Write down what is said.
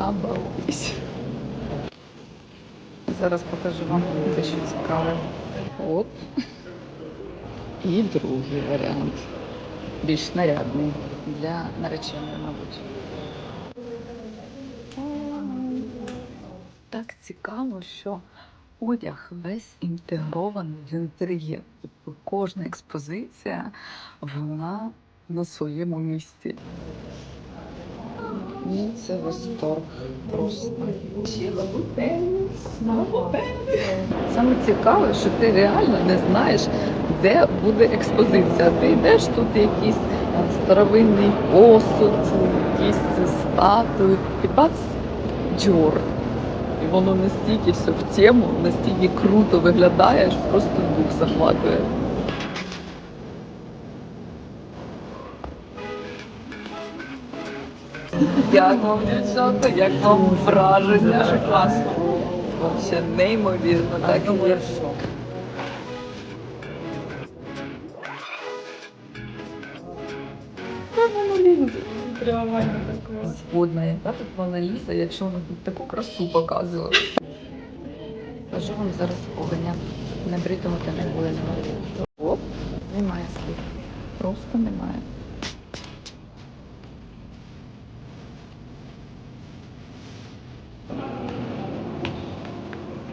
Обалдеть. Зараз покажу вам дещо цікаве. От. І другий варіант. Більш нарядний для нареченої, мабуть. Так цікаво, що одяг весь інтегрований в інтер'єр. Тобто кожна експозиція, вона на своєму місці. Ну, це восторг просто. Саме цікаве, що ти реально не знаєш, де буде експозиція. Ти йдеш тут якийсь старовинний посуд, якісь статуї, і бац, Діор. І воно настільки все в тему, настільки круто виглядає, що просто дух захватує. Як вам, дівчата, як вам враження? Дуже класно. Вообще неймовірно, так і є. Згодна, яка тут Мона Ліза, якщо вона тут таку красу показувала. Кажу вам зараз огня. Не бритого та не буде. Оп, немає слів. Просто немає.